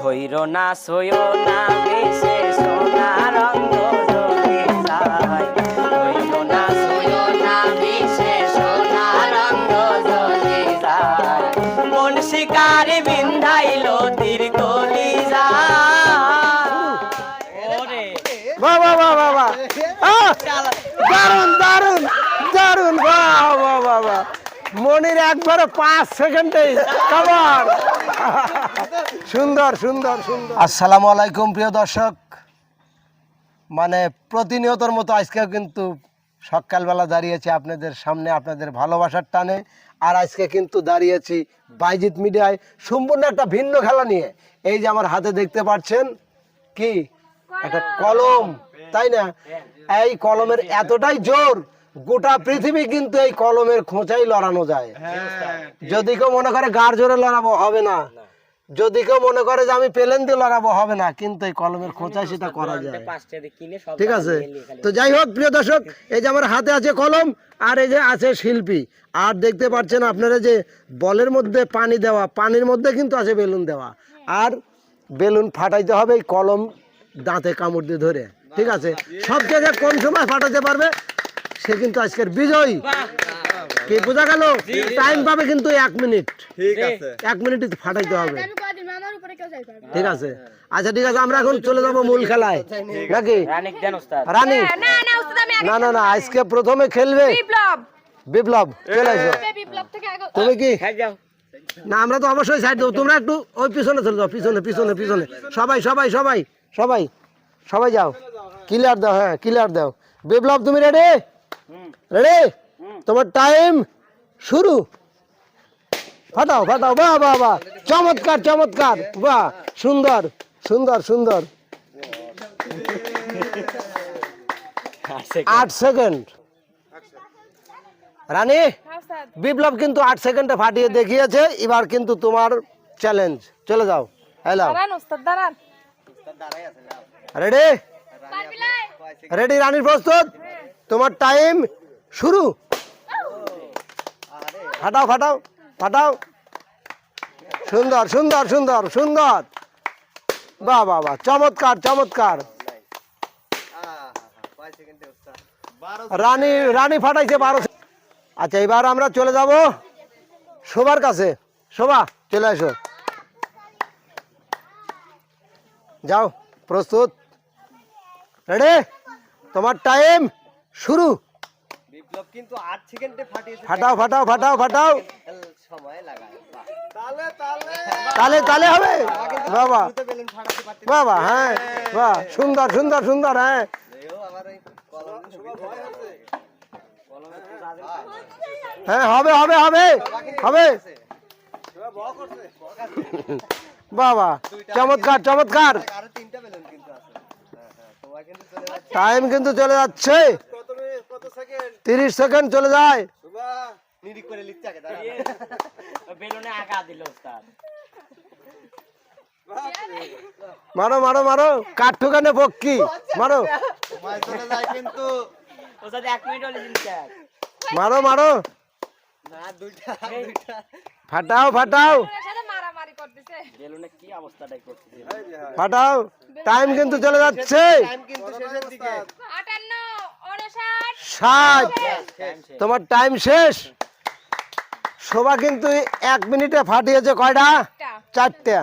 ধৈর না সয় না বেশে মনির একবারে পাঁচ সেকেন্ডে কভার সুন্দর সুন্দর সুন্দর। আসসালামু আলাইকুম, প্রিয় দর্শক। মানে প্রতিনিয়তর মতো আজকেও কিন্তু সকালবেলা দাঁড়িয়েছি আপনাদের সামনে, আপনাদের ভালোবাসার টানে। আর আজকে কিন্তু দাঁড়িয়েছি বাইজিৎ মিডিয়ায়, সম্পূর্ণ একটা ভিন্ন খেলা নিয়ে। এই যে আমার হাতে দেখতে পাচ্ছেন, কি? একটা কলম, তাই না? এই কলমের এতটাই জোর গোটা পৃথিবী কিন্তু এই কলমের খোঁচাই লড়ানো যায়। যদি কেউ মনে করে গার জোরে লড়াবো হবে না। যদি কেউ মনে করে যে আমি পেলেন দিয়ে লড়াবো হবে না কিন্তু এই কলমের খোঁচাই সেটা করা যায়। ঠিক আছে? তো যাই হোক প্রিয় দর্শক এই যে আমার হাতে আছে কলম আর এই যে আছে শিল্পী। আর দেখতে পাচ্ছেন আপনারা যে বলের মধ্যে পানি দেওয়া পানির মধ্যে কিন্তু আছে বেলুন দেওয়া। আর বেলুন ফাটাইতে হবে এই কলম দাঁতে কামড় দিয়ে ধরে। ঠিক আছে? সব জায়গায় কোন সময় ফাটাতে পারবে? সে কিন্তু আজকের বিজয়ী। কি বোঝা গেল? টাইম পাবে কিন্তু এক মিনিট। এক মিনিট ফাটাইতে হবে। ঠিক আছে। আচ্ছা ঠিক আছে আমরা এখন চলে যাব মূল খেলায়। নাকি? রানিক দেন ওস্তাদ। রানী না না উস্তাদ আমি আগে না না না আজকে প্রথমে খেলবে। বিপ্লব। বিপ্লব চলে আসো। তুমি কি? হ্যাঁ না আমরা তো অবশ্যই সাইড দেবো। তোমরা একটু ওই পিছনে চলে যাও পিছনে পিছনে পিছনে। সবাই সবাই সবাই সবাই সবাই যাও। ক্লিয়ার দাও হ্যাঁ ক্লিয়ার দাও। বিপ্লব তুমি রেডি রেডি তোমার টাইম শুরু। ফাটাও ফাটাও বাহ বাহ বাহ। চমৎকার চমৎকার। বাহ সুন্দর সুন্দর সুন্দর। আট সেকেন্ড রানী বিপ্লব কিন্তু আট সেকেন্ডে ফাটিয়ে দেখিয়েছে। এবার কিন্তু তোমার চ্যালেঞ্জ চলে যাও। হ্যালো রেডি রেডি রানীর প্রস্তুত? তোমার টাইম শুরু। ফাটাও ফাটাও ফাটাও। সুন্দর সুন্দর সুন্দর সুন্দর। বাহ বাহ বাহ, চমৎকার চমৎকার। রানী রানী ফাটাইছে বারো আচ্ছা এবার আমরা চলে যাব শোভার কাছে। শোভা, চলে আসো যাও, প্রস্তুত। রেডি তোমার টাইম শুরু। কিন্তু আট সেকেন্ডে ফাটিয়েছে ফাটাও ফাটাও ফাটাও ফাটাও সময় লাগায় তালে তালে হবে বাবা বেলুন ফাটাতে পারতে বাবা হ্যাঁ বাহ সুন্দর সুন্দর সুন্দর হ্যাঁ আবার ওই কলম হ্যাঁ হবে হবে হবে হবে বাবা চমৎকার চমৎকার আরও তিনটা বেলুন কিন্তু আছে হ্যাঁ হ্যাঁ তোমার কিন্তু চলে যাচ্ছে টাইম কিন্তু চলে যাচ্ছে কত সেকেন্ড তিরিশ সেকেন্ড চলে যায়। নিরিক করে লিখতে আগে দাঁড়া। বেলুনে আগা দিল ওস্তাদ। মারো মারো মারো। কাঠঠুকানে পক্ষী মারো। সময় চলে যায় কিন্তু। ওস্তাদ এক মিনিট হলে জিনিস মারো মারো। না দুইটা দুইটা। ফাটাও ফাটাও। ফাটাও টাইম কিন্তু চলে যাচ্ছে। টাইম কিন্তু শেষের দিকে। আটান্ন উনষাট ষাট। তোমার টাইম শেষ? শোভা কিন্তু এক মিনিটে ফাটিয়েছে কয়টা? চারটে।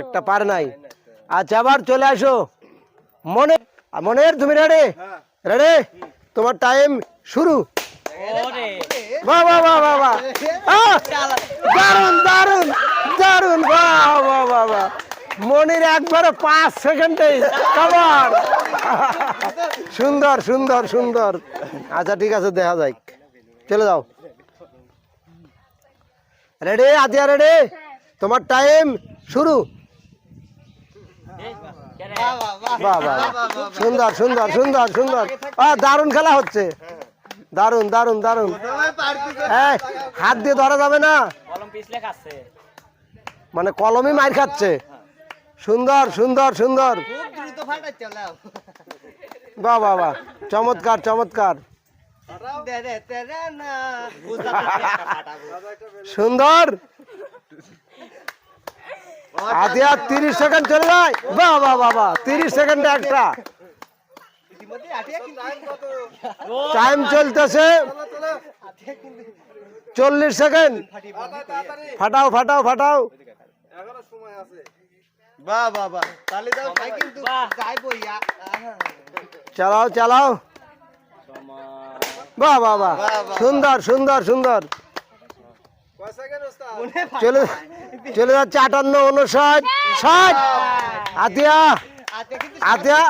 একটা পার নাই। আচ্ছা আবার চলে আসো। মনে মনের তুমি রেডি রেডি তোমার টাইম শুরু। ওরে। বাহ বাহ বাহ বাহ বাহ। দারুণ দারুণ দারুণ বাহ বাহ বাহ বাহ। মনির একবারে পাঁচ সেকেন্ডে কভার সুন্দর সুন্দর সুন্দর। আচ্ছা ঠিক আছে দেখা যাক। চলে যাও। রেডি আদিয়া রেডি তোমার টাইম শুরু। বাহ বাহ সুন্দর সুন্দর সুন্দর সুন্দর। দারুণ খেলা হচ্ছে। দারুণ দারুণ দারুণ। হ্যাঁ হাত দিয়ে ধরা যাবে না। মানে কলমই মার খাচ্ছে। সুন্দর সুন্দর সুন্দর। বাহ বাহ চমৎকার চমৎকার। দে দে তেরে না সুন্দর তিরিশ সেকেন্ড চলে যায়। বাহ বাহ বাহ তিরিশ সেকেন্ডে একটা। টাইম চলতেছে। চল্লিশ সেকেন্ড। ফাটাও ফাটাও ফাটাও। বাহ বাহ বাহ। তাহলে দাও ভাই কিন্তু যাইবো ইয়া চালাও চালাও। বাহ বাহ বাহ। সুন্দর সুন্দর সুন্দর। চলে চলে যাচ্ছে আটান্ন উনষাট ষাট। আতিয়া আতিয়া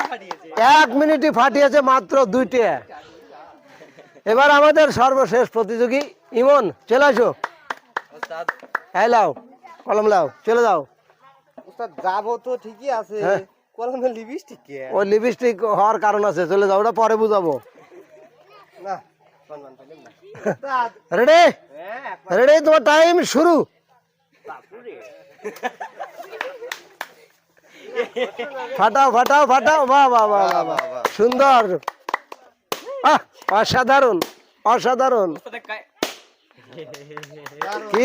এক মিনিটই ফাটিয়েছে মাত্র দুইটে। এবার আমাদের সর্বশেষ প্রতিযোগী ইমন চলে আসো। হ্যাঁ লাও কলম লাও চলে যাও। উস্তাদ যাব তো ঠিকই আছে। হ্যাঁ। কলমে লিপস্টিক কে? ওই লিপস্টিক হওয়ার কারণ আছে চলে যাও ওটা পরে বুঝাবো। না রেডি রেডি তোমার টাইম শুরু। ফাটাও ফাটাও ফাটাও। বাহ বাহ বাহ বাহ বাহ। সুন্দর। আহ, অসাধারণ অসাধারণ। কি?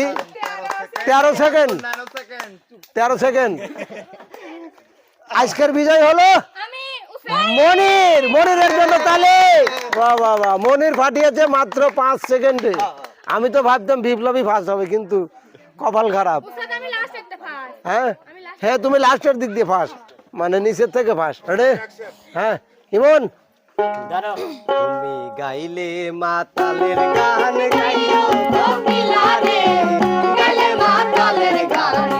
তেরো সেকেন্ড তেরো সেকেন্ড আজকের বিজয় হলো আমি মনির মনিরের জন্য তালে। বাহ বাহ বাহ। মনির ফাটিয়েছে মাত্র পাঁচ সেকেন্ডে আমি তো ভাবতাম বিপ্লবী ফার্স্ট হবে কিন্তু কপাল খারাপ। হ্যাঁ? হ্যাঁ তুমি লাস্টের দিক দিয়ে ফার্স্ট মানে নিচের থেকে ফার্স্ট রে হ্যাঁ? ইমন? তুমি গাইলে মাতালের গান গাইও। গেলে মাতালের গান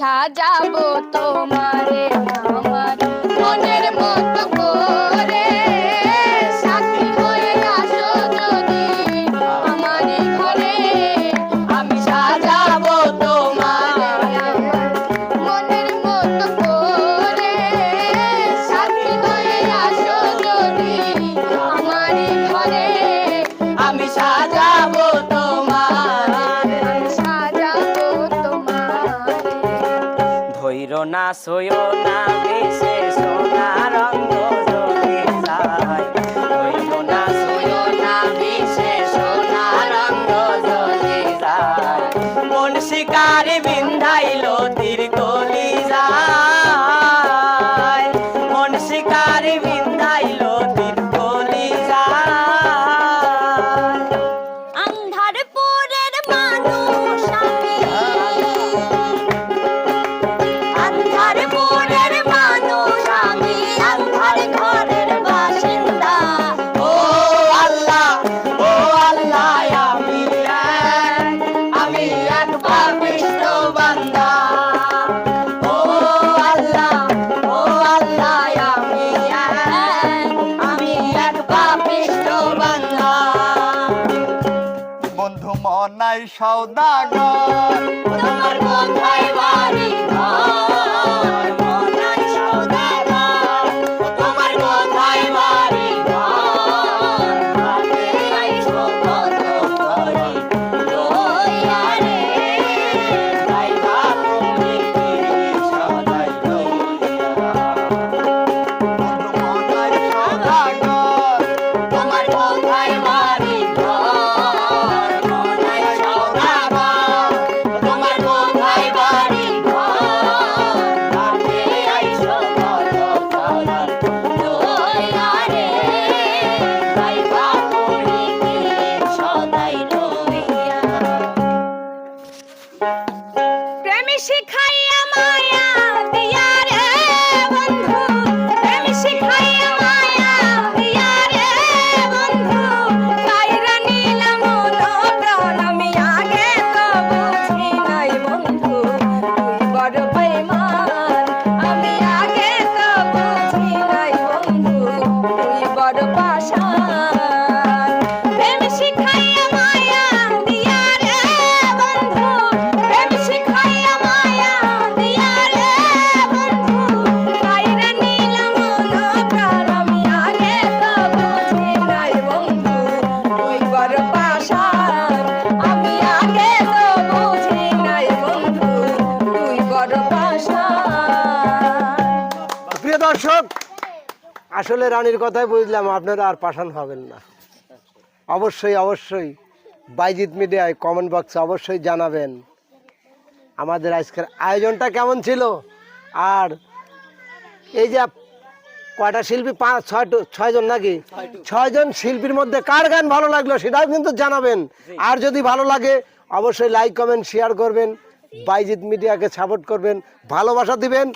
সাজাবো তোমারে না সয় না বেশে সোনা রঙ্গ সৌদাগর। তোমার কোথায় আসলে রানীর কথাই বুঝলাম আপনারা আর পাঠান হবেন না। অবশ্যই অবশ্যই বাইজিৎ মিডিয়ায় কমেন্ট বক্সে অবশ্যই জানাবেন আমাদের আজকের আয়োজনটা কেমন ছিল। আর এই যে কয়টা শিল্পী পাঁচ ছয় ছয়জন নাকি? ছয়জন শিল্পীর মধ্যে কার গান ভালো লাগল সেটাও কিন্তু জানাবেন। আর যদি ভালো লাগে অবশ্যই লাইক কমেন্ট শেয়ার করবেন। বাইজিৎ মিডিয়াকে সাপোর্ট করবেন ভালোবাসা দিবেন।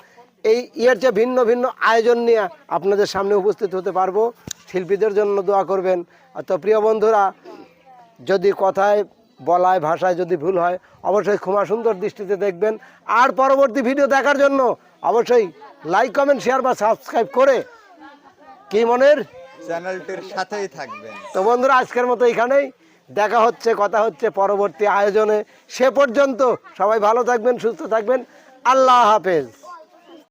এই ইয়ের চেয়ে ভিন্ন ভিন্ন আয়োজন নিয়ে আপনাদের সামনে উপস্থিত হতে পারব শিল্পীদের জন্য দোয়া করবেন। আর তো প্রিয় বন্ধুরা যদি কথায় বলায় ভাষায় যদি ভুল হয় অবশ্যই ক্ষমা সুন্দর দৃষ্টিতে দেখবেন। আর পরবর্তী ভিডিও দেখার জন্য অবশ্যই লাইক কমেন্ট শেয়ার বা সাবস্ক্রাইব করে কি মনের? চ্যানেলটির সাথেই থাকবেন। তো বন্ধুরা আজকের মতো এখানেই। দেখা হচ্ছে কথা হচ্ছে পরবর্তী আয়োজনে। সে পর্যন্ত সবাই ভালো থাকবেন সুস্থ থাকবেন। আল্লাহ হাফেজ।